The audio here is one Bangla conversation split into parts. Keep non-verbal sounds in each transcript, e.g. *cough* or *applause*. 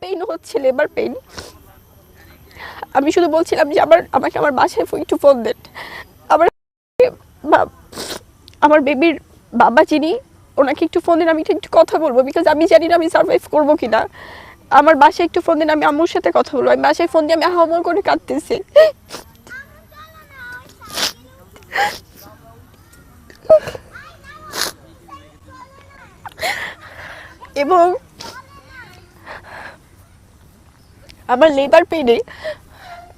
পেইন হচ্ছে লেবার পেইন আমি শুধু বলছিলাম যে আমার, আমাকে আমার বাসায় একটু ফোন দেন। আমার আমার বেবির বাবা যিনি, ওনাকে একটু ফোন দিন, আমি একটু কথা বলব বিকজ আমি জানি না আমি সার্ভাইভ করব কি না আমার বাসায় একটু ফোন দিন, আমি আম্মুর সাথে কথা বলব। আমি বাসায় ফোন দিয়ে, আমি হামল করে কাঁদতেছি। এবং আমার লেবার পেনে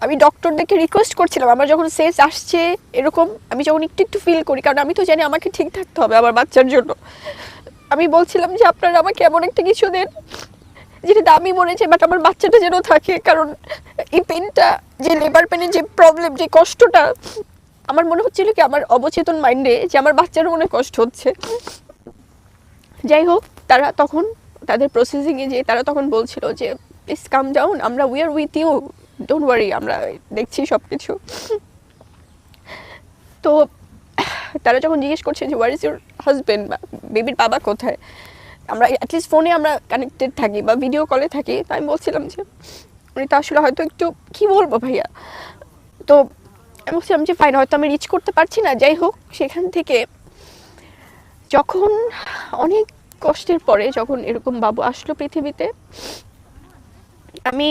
আমি ডক্টর দেখে রিকোয়েস্ট করছিলাম, আমার যখন সেস আসছে এরকম, আমি যখন একটু একটু ফিল করি, কারণ আমি তো জানি আমাকে ঠিক থাকতে হবে আমার বাচ্চার জন্য। আমি বলছিলাম যে, আপনারা আমাকে এমন একটা কিছু দেন যেটা দামি মরেছে বাট আমার বাচ্চাটা যেন থাকে। কারণ এই পেনটা যে লেবার পেনের যে প্রবলেম যে কষ্টটা, আমার মনে হচ্ছিল কি, আমার অবচেতন মাইন্ডে যে আমার বাচ্চারও মনে কষ্ট হচ্ছে। যাই হোক, তারা তখন, তাদের প্রসেসিংয়ে যে তারা তখন বলছিল যে প্লিজ কাম ডাউন আমরা we are with you don't worry আমরা দেখছি সব কিছু তো, তারা যখন জিজ্ঞেস করছে যে ওয়ার ইজ ইউর হাজবেন্ড বা বেবির বাবা কোথায়? আমরা অ্যাটলিস্ট ফোনে আমরা কানেক্টেড থাকি বা ভিডিও কলে থাকি। তো আমি বলছিলাম যে, উনি তো আসলে হয়তো একটু, কি বলব ভাইয়া? তো আমি বলছিলাম যে ফাইন হয়তো আমি রিচ করতে পারছি না। যাই হোক, সেখান থেকে যখন অনেক কষ্টের পরে যখন এরকম বাবু আসলো পৃথিবীতে আমি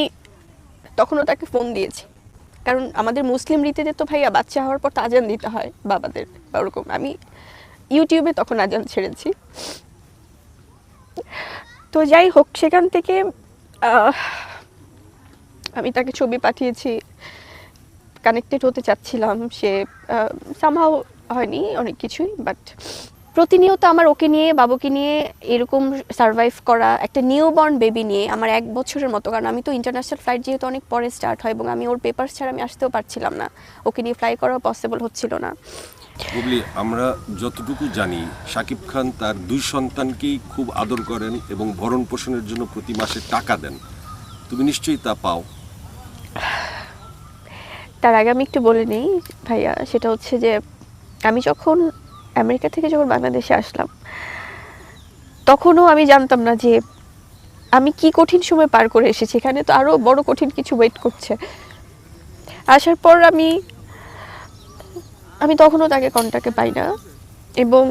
তখনও তাকে ফোন দিয়েছি। কারণ আমাদের মুসলিম রীতিতে তো ভাইয়া বাচ্চা হওয়ার পর তো আজান দিতে হয় বাবাদের বা ওরকম। আমি ইউটিউবে তখন আজান ছেড়েছি। তো যাই হোক, সেখান থেকে আমি তাকে ছবি পাঠিয়েছি। কানেক্টেড হতে চাচ্ছিলাম। সে সামহাও হয়নি অনেক কিছুই বাট প্রতিনিয়ত আমার ওকে নিয়ে বাবুকে নিয়ে এরকম সার্ভাইভ করা একটা নিউ বর্ন বেবি নিয়ে আমার এক বছরের মতো। কারণ আমি তো ইন্টারন্যাশনাল ফ্লাইট যেহেতু অনেক পরে স্টার্ট হয় এবং আমি ওর পেপার্স ছাড়া আমি আসতেও পারছিলাম না। ওকে নিয়ে ফ্লাই করা পসিবল হচ্ছিল না। বুবলি আমরা যতটুকু জানি শাকিব খান তার দুই সন্তানকেই খুব আদর করেন এবং ভরণ পোষণের জন্য প্রতি মাসে টাকা দেন। তুমি নিশ্চয়ই তা পাও। তার আগে আমি একটু বলে নিই ভাইয়া সেটা হচ্ছে যে আমি যখন আমেরিকা থেকে যখন বাংলাদেশে আসলাম, তখনও আমি জানতাম না যে আমি কি কঠিন সময় পার করে এসেছি। এখানে তো আরও বড় কঠিন কিছু ওয়েট করছে। আসার পর আমি আমি তখনও তাকে কন্টাক্টে পাই না এবং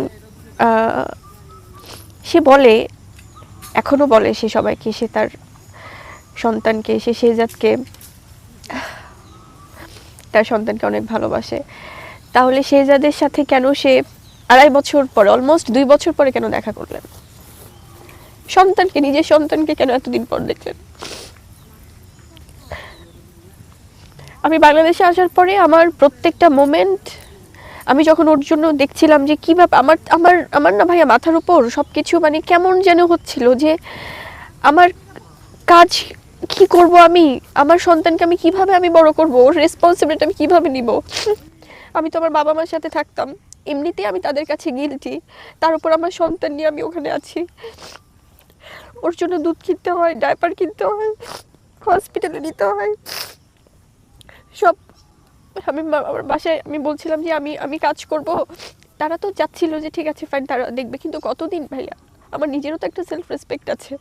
সে বলে, এখনও বলে সে সবাইকে, সে তার সন্তানকে, সে শেজাদকে তার সন্তানকে অনেক ভালোবাসে। তাহলে শেহজাদের সাথে কেন সে আড়াই বছর পরে অলমোস্ট দুই বছর পরে কেন দেখা করলেন? সন্তানকে, নিজের সন্তানকে কেন এতদিন পর দেখলেন? আমি বাংলাদেশে আসার পরে আমার প্রত্যেকটা মোমেন্ট আমি যখন ওর জন্য দেখছিলাম যে কীভাবে আমার আমার আমার না ভাইয়া মাথার উপর সব কিছু মানে কেমন যেন হচ্ছিল যে আমার কাজ কি করব আমি? আমার সন্তানকে আমি কীভাবে আমি বড় করব? ওর রেসপন্সিবিলিটি আমি কীভাবে নিব? আমি তো আমার বাবা মার সাথে থাকতাম। এমনিতেই আমি তাদের কাছে গিলটি তার উপর আমার সন্তান নিয়ে আমি ওখানে আছি। ওর জন্য দুধ কিনতে হয় ডাইপার কিনতে হয় হসপিটালে নিতে হয়। সব আমি আমার বাসায় আমি বলছিলাম যে, আমি আমি কাজ করব। তারা তো যাচ্ছিল যে, ঠিক আছে ফাইন তারা দেখবে। কিন্তু কতদিন ভাইয়া? আমার নিজেরও তো একটা সেলফ রেসপেক্ট আছে।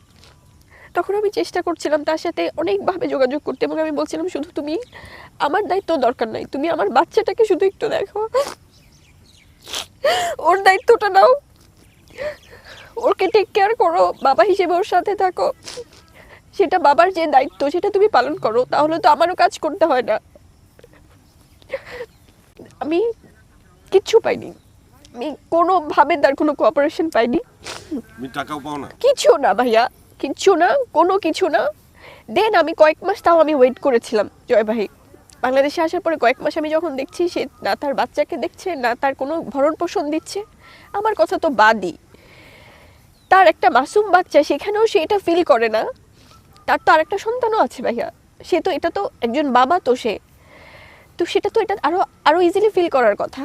তখন আমি চেষ্টা করছিলাম তার সাথে অনেকভাবে যোগাযোগ করতে এবং আমি বলছিলাম, শুধু তুমি আমার দায়িত্ব দরকার নাই। তুমি আমার বাচ্চাটাকে শুধু একটু দেখো। ওর দায়িত্বটা নাও। ওকে টেক কেয়ার করো বাবা হিসেবে ওর সাথে থাকো। সেটা বাবার যে দায়িত্ব সেটা তুমি পালন করো তাহলে তো আমারও কাজ করতে হয় না। আমি কিচ্ছু পাইনি। আমি কোনো কোনোভাবে তার কোনো কোঅপারেশন পাইনি। টাকাও পাও না। কিছু না ভাইয়া কিচ্ছু না কোনো কিছু না। দেন আমি কয়েক মাস তাও আমি ওয়েট করেছিলাম জয় ভাই বাংলাদেশে আসার পরে কয়েক মাস আমি যখন দেখছি সে না তার বাচ্চাকে দেখছে, না তার কোনো ভরণ পোষণ দিচ্ছে, আমার কথা তো বাদই। তার একটা মাসুম বাচ্চা, সেখানেও সে এটা ফিল করে না। তার তো আরেকটা সন্তানও আছে ভাইয়া। সে তো, এটা তো একজন বাবা তো সে। তো সেটা তো এটা আরও আরও ইজিলি ফিল করার কথা।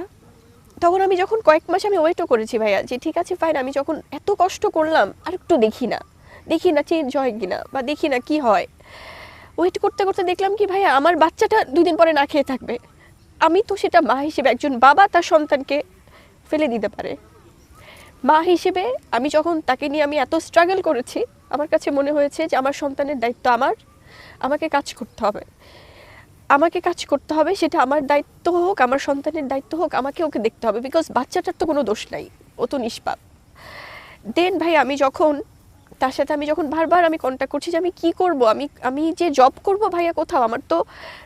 তখন আমি যখন কয়েক মাস আমি ওয়েটও করেছি ভাইয়া, যে ঠিক আছে ফাইন আমি যখন এত কষ্ট করলাম আর একটু দেখি না। দেখি না চেঞ্জ হয় কিনা, বা দেখি না কি হয়। ওয়েট করতে করতে দেখলাম কি ভাইয়া, আমার বাচ্চাটা দুদিন পরে না খেয়ে থাকবে। আমি তো সেটা মা হিসেবে একজন বাবা, তার সন্তানকে ফেলে দিতে পারে। মা হিসেবে আমি যখন তাকে নিয়ে আমি এত স্ট্রাগল করেছি, আমার কাছে মনে হয়েছে যে আমার সন্তানের দায়িত্ব আমার, আমাকে কাজ করতে হবে। আমাকে কাজ করতে হবে, সেটা আমার দায়িত্ব হোক, আমার সন্তানের দায়িত্ব হোক, আমাকে ওকে দেখতে হবে বিকজ বাচ্চাটার তো কোনো দোষ নাই, ও তো নিষ্পাপ। দেন ভাই আমি যখন তার সাথে আমি যখন বারবার আমি কন্ট্যাক্ট করছি যে আমি কি করব, আমি আমি যে জব করব ভাইয়া কোথাও, আমার তো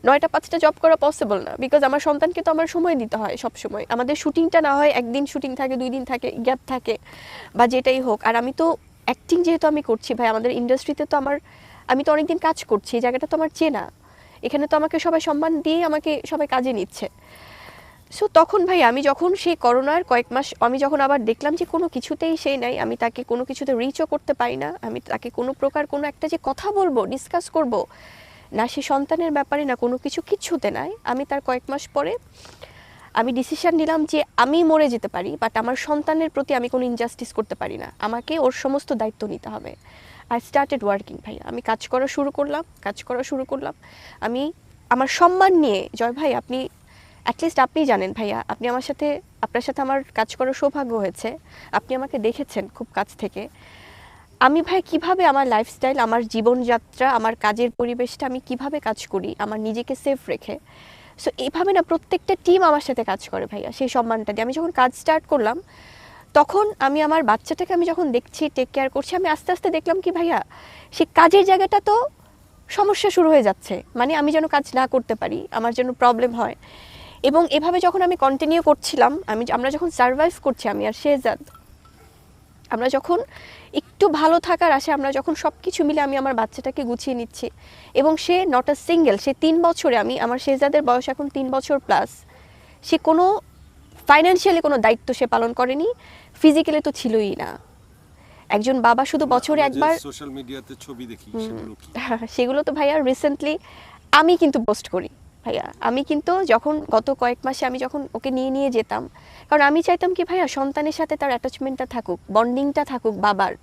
নয়টা পাঁচটা জব করা পসিবল না। বিকজ আমার সন্তানকে তো আমার সময় দিতে হয় সব সময় আমাদের শুটিংটা না হয় একদিন শুটিং থাকে, দুই দিন থাকে গ্যাপ থাকে, বা যেটাই হোক। আর আমি তো অ্যাক্টিং যেহেতু আমি করছি ভাই, আমাদের ইন্ডাস্ট্রিতে তো আমার, আমি তো অনেকদিন কাজ করছি, এই জায়গাটা তো আমার চেনা। এখানে তো আমাকে সবাই সম্মান দিয়ে আমাকে সবাই কাজে নিচ্ছে। সো তখন ভাই আমি যখন সেই করোনার কয়েক মাস, আমি যখন আবার দেখলাম যে কোনো কিছুতেই সেই নাই, আমি তাকে কোনো কিছুতে রিচও করতে পারি না, আমি তাকে কোনো প্রকার কোনো একটা যে কথা বলব ডিসকাস করব, না সে সন্তানের ব্যাপারে, না কোনো কিছু কিচ্ছুতে নাই। আমি তার কয়েক মাস পরে আমি ডিসিশন নিলাম যে আমি মরে যেতে পারি বাট আমার সন্তানের প্রতি আমি কোনো ইনজাস্টিস করতে পারি না। আমাকে ওর সমস্ত দায়িত্ব নিতে হবে। আই স্টার্টেড ওয়ার্কিং ভাই আমি কাজ করা শুরু করলাম, কাজ করা শুরু করলাম। আমি আমার সম্মান নিয়ে, জয় ভাই, আপনি অ্যাটলিস্ট আপনি জানেন, ভাইয়া। আপনি আমার সাথে, আপনার সাথে আমার কাজ করার সৌভাগ্য হয়েছে। আপনি আমাকে দেখেছেন খুব কাছ থেকে। আমি, ভাই, কীভাবে আমার লাইফস্টাইল আমার জীবনযাত্রা, আমার কাজের পরিবেশটা আমি কীভাবে কাজ করি, আমার নিজেকে সেফ রেখে? সো এইভাবে না প্রত্যেকটা টিম আমার সাথে কাজ করে, ভাইয়া, সেই সম্মানটা দিয়ে। আমি যখন কাজ স্টার্ট করলাম, তখন আমি আমার বাচ্চাটাকে আমি যখন দেখছি টেক কেয়ার করছি, আমি আস্তে আস্তে দেখলাম কি, ভাইয়া, সে কাজের জায়গাটা তো সমস্যা শুরু হয়ে যাচ্ছে। মানে আমি যেন কাজ না করতে পারি, আমার যেন প্রবলেম হয়। এবং এভাবে যখন আমি কন্টিনিউ করছিলাম আমি আমরা যখন সার্ভাইভ করছি আমি আর শেহজাদ আমরা যখন একটু ভালো থাকার আশে আমরা যখন সব কিছু মিলে আমি আমার বাচ্চাটাকে গুছিয়ে নিচ্ছি এবং সে নট আ সিঙ্গেল সে তিন বছরে আমি আমার শেহজাদের বয়স এখন তিন বছর প্লাস সে কোনো ফাইন্যান্সিয়ালি কোনো দায়িত্ব সে পালন করেনি ফিজিক্যালি তো ছিলই না। একজন বাবা শুধু বছরে একবার সোশ্যাল মিডিয়াতে ছবি দেখি সেগুলো *laughs* সেগুলো তো ভাইয়া রিসেন্টলি আমি কিন্তু পোস্ট করি। ভাইয়া আমি কিন্তু যখন গত কয়েক মাসে আমি যখন ওকে নিয়ে নিয়ে যেতাম, কারণ আমি চাইতাম কি ভাইয়া সন্তানের সাথে তার অ্যাটাচমেন্টটা থাকুক বন্ডিংটা থাকুক, বাবার,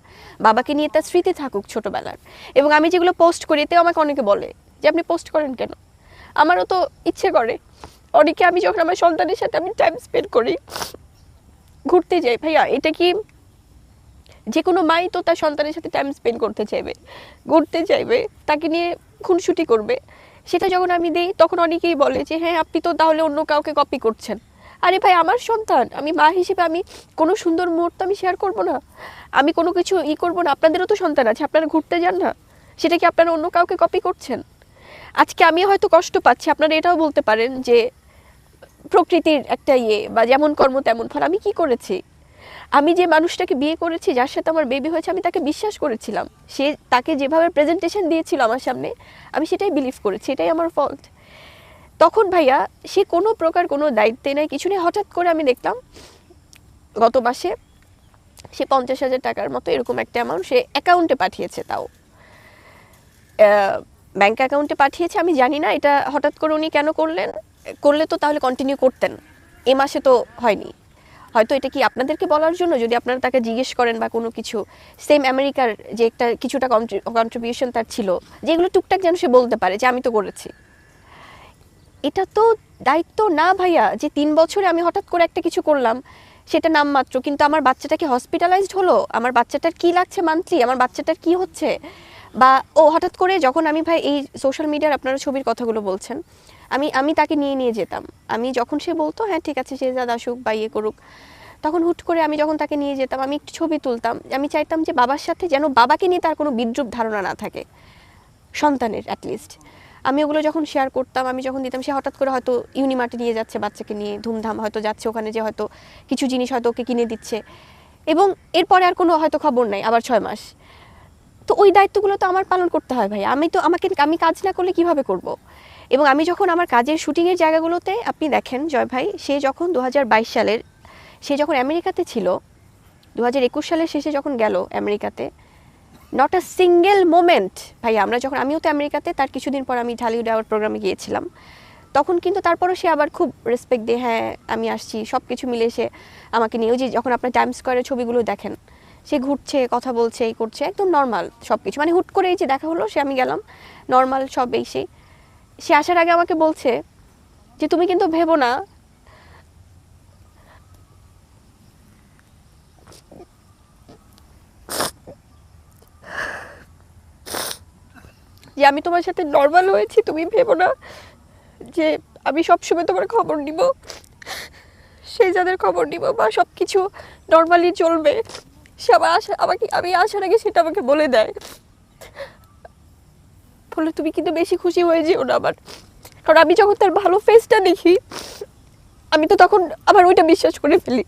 বাবাকে নিয়ে তার স্মৃতি থাকুক ছোটবেলার। এবং আমি যেগুলো পোস্ট করি, এতেও আমাকে অনেকে বলে যে, আপনি পোস্ট করেন কেন? আমারও তো ইচ্ছে করে। অনেকে আমি যখন আমার সন্তানের সাথে আমি টাইম স্পেন্ড করি, ঘুরতে যাই, ভাইয়া, এটা কি যে কোনো মাই তো তার সন্তানের সাথে টাইম স্পেন্ড করতে চাইবে, ঘুরতে চাইবে, তাকে নিয়ে খুনসুটি করবে। সেটা যখন আমি দিই, তখন অনেকেই বলে যে হ্যাঁ আপনি তো তাহলে অন্য কাউকে কপি করছেন। আরে ভাই, আমার সন্তান, আমি মা হিসেবে আমি কোনো সুন্দর মুহূর্ত আমি শেয়ার করব না। আমি কোনো কিছু ই করব না। আপনাদেরও তো সন্তান আছে, আপনারা ঘুরতে যান না। সেটা কি আপনারা অন্য কাউকে কপি করছেন? আজকে আমি হয়তো কষ্ট পাচ্ছি, আপনারা এটাও বলতে পারেন যে, প্রকৃতির একটা ইয়ে বা যেমন কর্ম তেমন ফল, আমি কি করেছি? আমি যে মানুষটাকে বিয়ে করেছি, যার সাথে আমার বেবি হয়েছে, আমি তাকে বিশ্বাস করেছিলাম। সে তাকে যেভাবে প্রেজেন্টেশন দিয়েছিল আমার সামনে, আমি সেটাই বিলিভ করেছি, এটাই আমার ফল্ট তখন ভাইয়া, সে কোনো প্রকার কোনো দায়িত্বে নেই, কিছু নেই। হঠাৎ করে আমি দেখলাম, গত মাসে সে পঞ্চাশ হাজার টাকার মতো এরকম একটা অ্যামাউন্ট সে অ্যাকাউন্টে পাঠিয়েছে তাও। ব্যাংক অ্যাকাউন্টে পাঠিয়েছে, আমি জানি না, এটা হঠাৎ করে উনি কেন করলেন? করলে তো তাহলে কন্টিনিউ করতেন। এ মাসে তো হয়নি। হয়তো এটা কি আপনাদেরকে বলার জন্য? যদি আপনারা তাকে জিজ্ঞেস করেন বা কোনো কিছু সেম আমেরিকার যে একটা কিছুটা কন্ট্রিবিউশন তার ছিল, যেগুলো টুকটাক যেন সে বলতে পারে যে আমি তো করেছি। এটা তো দায়িত্ব না ভাইয়া, যে তিন বছরে আমি হঠাৎ করে একটা কিছু করলাম, সেটা নামমাত্র কিন্তু আমার বাচ্চাটাকে হসপিটালাইজড হলো? আমার বাচ্চাটার কি লাগছে মান্থলি আমার বাচ্চাটার কি হচ্ছে? বা ও হঠাৎ করে যখন আমি ভাই এই সোশ্যাল মিডিয়ার আপনারা ছবির কথাগুলো বলছেন, আমি আমি তাকে নিয়ে নিয়ে যেতাম। আমি যখন সে বলতো হ্যাঁ ঠিক আছে, সে যা আসুক বা ইয়ে করুক। তখন হুট করে আমি যখন তাকে নিয়ে যেতাম, আমি একটু ছবি তুলতাম। আমি চাইতাম যে বাবার সাথে যেন বাবাকে নিয়ে তার কোনো বিদ্রুপ ধারণা না থাকে, সন্তানের অ্যাটলিস্ট আমি ওগুলো যখন শেয়ার করতাম, আমি যখন দিতাম, সে হঠাৎ করে হয়তো ইউনিমার্টে নিয়ে যাচ্ছে বাচ্চাকে নিয়ে, ধুমধাম, হয়তো যাচ্ছে ওখানে যে হয়তো কিছু জিনিস হয়তো ওকে কিনে দিচ্ছে। এবং এরপরে আর কোনো হয়তো খবর নাই, আবার ছয় মাস। তো ওই দায়িত্বগুলো তো আমার পালন করতে হয় ভাই আমি তো আমাকে, আমি কাজ না করলে কীভাবে করব। এবং আমি যখন আমার কাজের শুটিংয়ের জায়গাগুলোতে, আপনি দেখেন জয় ভাই, সে যখন দু হাজার বাইশ সালের, সে যখন আমেরিকাতে ছিল দু হাজার একুশ সালের শেষে যখন গেল আমেরিকাতে নট আ সিঙ্গেল মোমেন্ট ভাই আমরা যখন, আমিও তো আমেরিকাতে, তার কিছুদিন পর আমি ঢালিউড আওয়ার প্রোগ্রামে গিয়েছিলাম। তখন কিন্তু তারপরও সে আবার খুব রেসপেক্ট দিয়ে হ্যাঁ আমি আসছি। সব কিছু মিলে সে আমাকে নিয়ে যে যখন আপনার টাইম স্কোয়ারের ছবিগুলো দেখেন সে ঘুরছে, কথা বলছে, এই করছে, একদম নর্মাল সব কিছু মানে হুট করে এই যে দেখা হলো, সে আমি গেলাম নর্মাল সব এই সেই সে আসার আগে আমাকে বলছে যে, তুমি কিন্তু ভেবো না। যে, আমি তোমার সাথে নর্মাল হয়েছি, তুমি ভেবো না যে, আমি সবসময় তোমার খবর নিব। সেই যাদের খবর নিব বা সব কিছু নর্মালি চলবে সে আমার আশা আমাকে, আমি আসার আগে সেটা আমাকে বলে দেয়। বলে, তুমি কিন্তু বেশি খুশি হয়ে যেও না আমার। কারণ আমি যখন তার ভালো ফেসটা দেখি, আমি তো তখন আবার ওইটা বিশ্বাস করে ফেলি।